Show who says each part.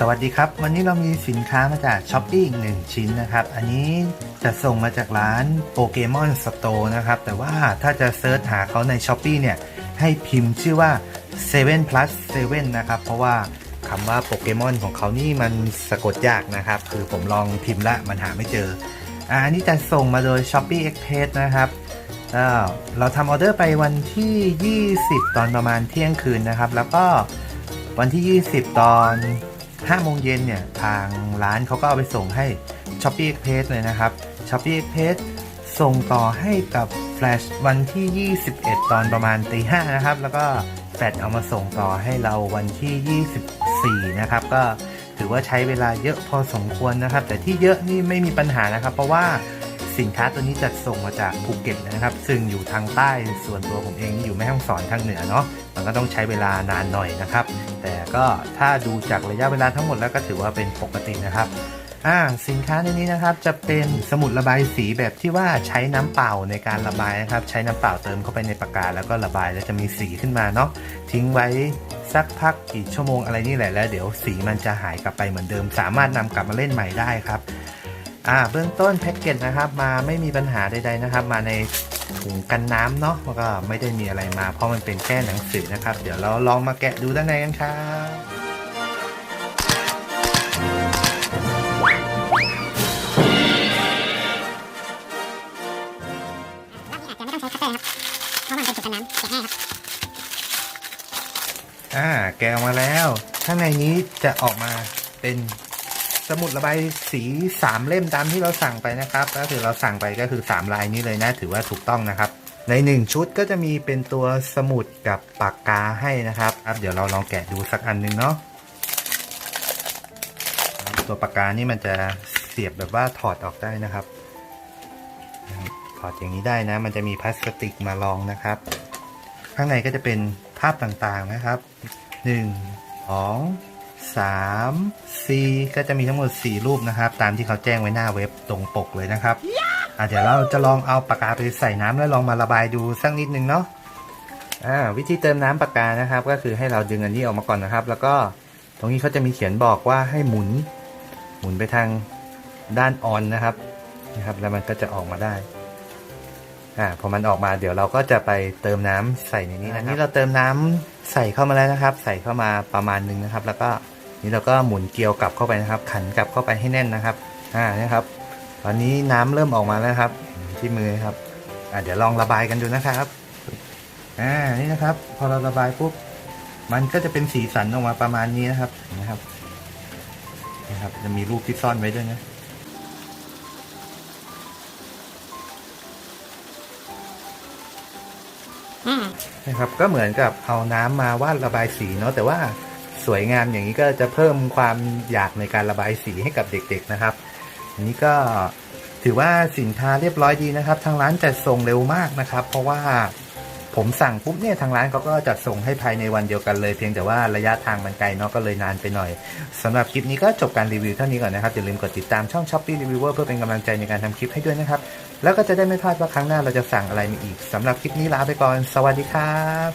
Speaker 1: สวัสดีครับ วันนี้เรามีสินค้ามาจาก s h อ p e e อีกหนึ่งชิ้นนะครับ อันนี้จะส่งมาจากร้านโปเกมอนสโตร์นะครับ แต่ว่าถ้าจะเซิร์ชหาเขาใน s h อ p e e เนี่ย ให้พิมพ์ชื่อว่า7 plus 7 นะครับ เพราะว่าคำว่าโปเกมอนของเขานี่มันสะกดยากนะครับ คือผมลองพิมพ์ละมันหาไม่เจอ อันนี้จะส่งมาโดย Shopee Express นะครับเราทำออเดอร์ไปวันที่ 20 ตอนประมาณเที่ยงคืนนะครับ แล้วก็วันที่ 20 ตอน 5โมงเย็นเนี่ยทางร้านเขาก็เอาไปส่งให้ Shopee Express เลยนะครับ s h o p ปี้เอ็กเพส่งต่อให้กับ Flash วันที่ 21 ตอนประมาณตีห้านะครับ แล้วก็แฟลชเอามาส่งต่อให้เราวันที่ 24 นะครับ ก็ถือว่าใช้เวลาเยอะพอสมควรนะครับ แต่ที่เยอะนี่ไม่มีปัญหานะครับ เพราะว่า สินค้าตัวนี้จัดส่งมาจากภูเก็ตนะครับ ซึ่งอยู่ทางใต้ส่วนตัวผมเองอยู่แม่ฮ่องสอนทางเหนือเนาะมันก็ต้องใช้เวลานานหน่อยนะครับ แต่ก็ถ้าดูจากระยะเวลาทั้งหมดแล้วก็ถือว่าเป็นปกตินะครับอ่าสินค้าในนี้นะครับจะเป็นสมุดระบายสีแบบที่ว่าใช้น้ำเปล่าในการระบายนะครับ ใช้น้ำเปล่าเติมเข้าไปในปากกาแล้วก็ระบายแล้วจะมีสีขึ้นมาเนาะทิ้งไว้สักพักกี่ชั่วโมงอะไรนี่แหละแล้วเดี๋ยวสีมันจะหายกลับไปเหมือนเดิม สามารถนำกลับมาเล่นใหม่ได้ครับ อ่าเบื้องต้นแพ็กเกจนะครับ มาไม่มีปัญหาใดๆนะครับ มาในถุงกันน้ำเนาะแล้วก็ไม่ได้มีอะไรมา เพราะมันเป็นแค่หนังสือนะครับ เดี๋ยวเราลองมาแกะดูด้านในกันครับ
Speaker 2: รอบนี้อาจจะไม่ต้องใช้คัตเตอร์นะครับเพราะมันเป็นถุงกันน้ำเก็บง่ายครับ
Speaker 1: อ่าแกะออกมาแล้ว ข้างในนี้จะออกมาเป็น สมุดระบายสีสามเล่มตามที่เราสั่งไปนะครับก็คือเราสั่งไปก็คือสามลายนี้เลยนะ ถือว่าถูกต้องนะครับ ในหนึ่งชุดก็จะมีเป็นตัวสมุดกับปากกาให้นะครับครับเดี๋ยวเราลองแกะดูสักอันหนึ่งเนาะตัวปากกานี่มันจะเสียบแบบว่าถอดออกได้นะครับ ถอดอย่างนี้ได้นะ มันจะมีพลาสติกมารองนะครับ ข้างในก็จะเป็นภาพต่างๆนะครับหนึ่งสอง สามสีก็จะมีทั้งหมด 4 รูปนะครับ ตามที่เขาแจ้งไว้หน้าเว็บตรงปกเลยนะครับอะเดี๋ยวเราจะลองเอาปากกาไปใส่น้ำแล้วลองมาระบายดูสักนิดนึงเนาะอ่าวิธีเติมน้ำปากกานะครับ ก็คือให้เราดึงอันนี้ออกมาก่อนนะครับ แล้วก็ตรงนี้เขาจะมีเขียนบอกว่าให้หมุน หมุนไปทางด้านออนนะครับนะครับ แล้วมันก็จะออกมาได้ อ่าพอมันออกมาเดี๋ยวเราก็จะไปเติมน้ำใส่ในนี้นะครับนี่เราเติมน้ำใส่เข้ามาแล้วนะครับ ใส่เข้ามาประมาณหนึงนะครับ แล้วก็นี่เราก็หมุนเกลียวกลับเข้าไปนะครับ ขันกลับเข้าไปให้แน่นนะครับอ่านี่ครับ ตอนนี้น้ำเริ่มออกมาแล้วครับ ที่มือครับอ่าเดี๋ยวลองระบายกันดูนะครับอ่านี่นะครับ พอเราระบายปุ๊บมันก็จะเป็นสีสันออกมาประมาณนี้นะครับนะครับนะครับ จะมีรูปที่ซ่อนไว้ด้วยนะ นะครับ ก็เหมือนกับเอาน้ำมาวาดระบายสีเนาะแต่ว่าสวยงามอย่างนี้ก็จะเพิ่มความอยากในการระบายสีให้กับเด็ก ๆนะครับ อันนี้ก็ถือว่าสินค้าเรียบร้อยดีนะครับ ทางร้านจัดส่งเร็วมากนะครับ เพราะว่าผมสั่งปุ๊บเนี่ยทางร้านเขาก็จัดส่งให้ภายในวันเดียวกันเลย เพียงแต่ว่าระยะทางมันไกลเนาะก็เลยนานไปหน่อยสำหรับคลิปนี้ก็จบการรีวิวเท่านี้ก่อนนะครับอย่าลืมกดติดตามช่อง Shopee Reviewer เพื่อเป็นกำลังใจในการทำคลิปให้ด้วยนะครับ แล้วก็จะได้ไม่พลาดว่าครั้งหน้าเราจะสั่งอะไรมาอีกสำหรับคลิปนี้ลาไปก่อน สวัสดีครับ